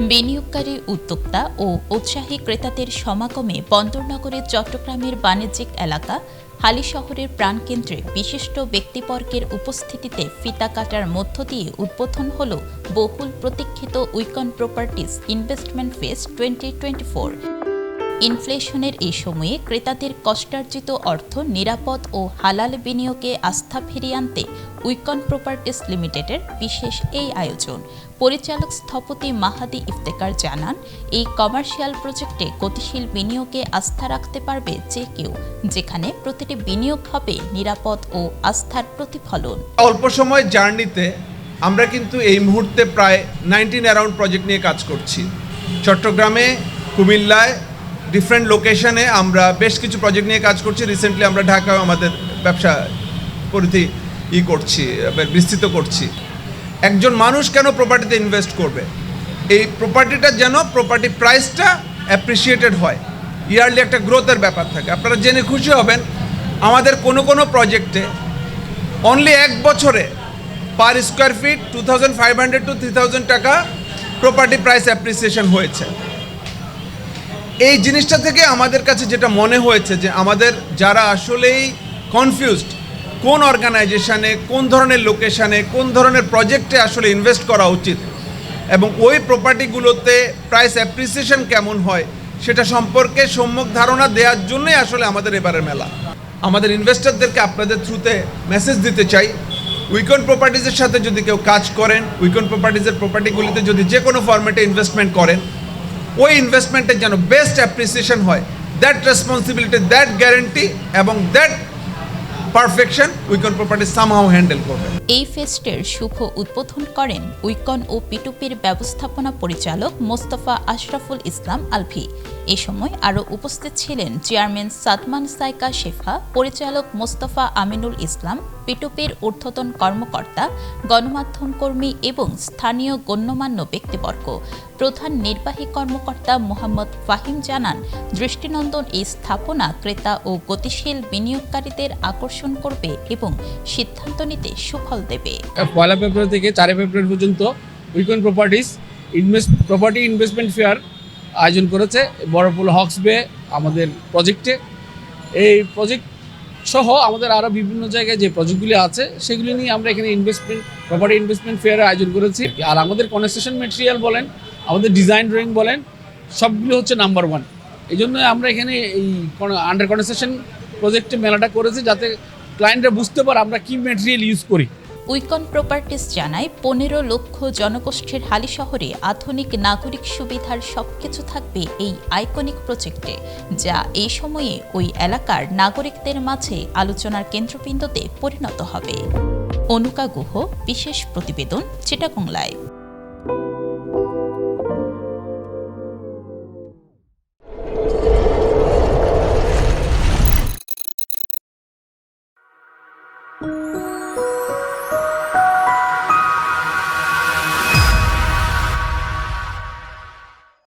সহকারী উদ্যোক্তা ও উৎসাহী ক্রেতাদের সমাগমে বন্দরনগরের চট্টগ্রামের বাণিজ্যিক এলাকা, হালি শহরের প্রাণকেন্দ্রে বিশিষ্ট ব্যক্তিবর্গের উপস্থিতিতে ফিতা কাটার মধ্য দিয়ে উদ্বোধন হল বহুল প্রতীক্ষিত Wecon properties investment fest twenty twenty four. ইনফ্লেশনের এই সময়ে ক্রেতাদের কষ্টার্জিত অর্থ নিরাপদ ও হালাল বিনিয়োগে আস্থা ফিরিয়ে আনতে উইকন প্রপার্টিস লিমিটেডের বিশেষ এই আয়োজন। পরিচালক স্থপতি মাহাদি ইফতেকার জানান, এই কমার্শিয়াল প্রজেক্টে গতিশীল বিনিয়োগে আস্থা রাখতে পারবে যে কেউ, যেখানে প্রতিটি বিনিয়োগ হবে নিরাপদ ও আস্থার প্রতিফলন। অল্প সময় জার্নিতে আমরা কিন্তু এই মুহূর্তে প্রায় নাইনটিন অ্যারাউন্ড প্রজেক্ট নিয়ে কাজ করছি। চট্টগ্রামে, কুমিল্লায় ডিফারেন্ট লোকেশনে আমরা বেশ কিছু প্রজেক্ট নিয়ে কাজ করছি। রিসেন্টলি আমরা ঢাকায় আমাদের ব্যবসা পরিধি ই করছি বিস্তৃত করছি। একজন মানুষ কেন প্রপার্টিতে ইনভেস্ট করবে? এই প্রপার্টিটা যেন প্রপার্টি প্রাইসটা অ্যাপ্রিসিয়েটেড হয়। ইয়ারলি একটা গ্রোথের ব্যাপার থাকে। আপনারা জেনে খুশি হবেন, আমাদের কোনো কোনো প্রজেক্টে অনলি এক বছরে per square feet two thousand five hundred to three thousand টাকা প্রপার্টি প্রাইস অ্যাপ্রিসিয়েশন হয়েছে। এই জিনিসটা থেকে আমাদের কাছে যেটা মনে হয়েছে যে আমাদের যারা আসলেই কনফিউজড কোন অর্গানাইজেশনে কোন ধরনের লোকেশানে কোন ধরনের প্রজেক্টে আসলে ইনভেস্ট করা উচিত এবং ওই প্রপার্টিগুলোতে প্রাইস অ্যাপ্রিসিয়েশন কেমন হয়, সেটা সম্পর্কে সম্যক ধারণা দেওয়ার জন্যই আসলে আমাদের এবারের মেলা। আমাদের ইনভেস্টরদেরকে আপনাদের থ্রুতে মেসেজ দিতে চাই। উইকন প্রপার্টিজের সাথে যদি কেউ কাজ করেন উইকন প্রপার্টিজের প্রপার্টিগুলিতে যদি যে কোনো ফরম্যাটে ইনভেস্টমেন্ট করেন ওই ইনভেস্টমেন্টের যেন বেস্ট অ্যাপ্রিসিয়েশন হয় দ্যাট রেসপন্সিবিলিটি দ্যাট গ্যারেন্টি এবং that perfection Wecon property somehow handle করবে। এই ফেস্টের শুভ উদ্বোধন করেন উইকন ও পিটুপির ব্যবস্থাপনা পরিচালক মোস্তফা আশরাফুল ইসলাম আলভি। এ সময় আরও উপস্থিত ছিলেন চেয়ারম্যান সাদমান সাইকা শেফা, পরিচালক মোস্তফা আমিনুল ইসলাম পিটুপির ঊর্ধ্বতন কর্মকর্তা, গণমাধ্যম কর্মী এবং স্থানীয় গণ্যমান্য ব্যক্তিবর্গ। প্রধান নির্বাহী কর্মকর্তা মোহাম্মদ ফাহিম জানান, দৃষ্টিনন্দন এই স্থাপনা ক্রেতা ও গতিশীল বিনিয়োগকারীদের আকর্ষণ করবে এবং সিদ্ধান্ত নিতে সুফল দেবে। পয়লা ফেব্রুয়ারি থেকে চারই ফেব্রুয়ারি পর্যন্ত Wecon properties invest property investment fair আয়োজন করেছে বড়পুল হক্স বে আমাদের প্রজেক্টে এই প্রজেক্ট সহ আমাদের আরও বিভিন্ন জায়গায় যে প্রজেক্টগুলি আছে, সেগুলি নিয়ে আমরা এখানে ইনভেস্টমেন্ট প্রপার্টি ইনভেস্টমেন্ট ফেয়ারের আয়োজন করেছি। আর আমাদের কনস্ট্রাকশন মেটেরিয়াল বলেন, আমাদের ডিজাইন ড্রয়িং বলেন, সবগুলো হচ্ছে নাম্বার ওয়ান এই জন্য আমরা এখানে এই আন্ডার কনস্ট্রাকশন প্রজেক্টে মেলাটা করেছি, যাতে ক্লায়েন্টরা বুঝতে পারে আমরা কী মেটেরিয়াল ইউজ করি। উইকন প্রপার্টিস জানায়, পনেরো লক্ষ জনগোষ্ঠীর হালি শহরে আধুনিক নাগরিক সুবিধার সবকিছু থাকবে এই আইকনিক প্রজেক্টে, যা এই সময়ে ওই এলাকার নাগরিকদের মাঝে আলোচনার কেন্দ্রবিন্দুতে পরিণত হবে। অনুকা গুহ, বিশেষ প্রতিবেদন চিটাগং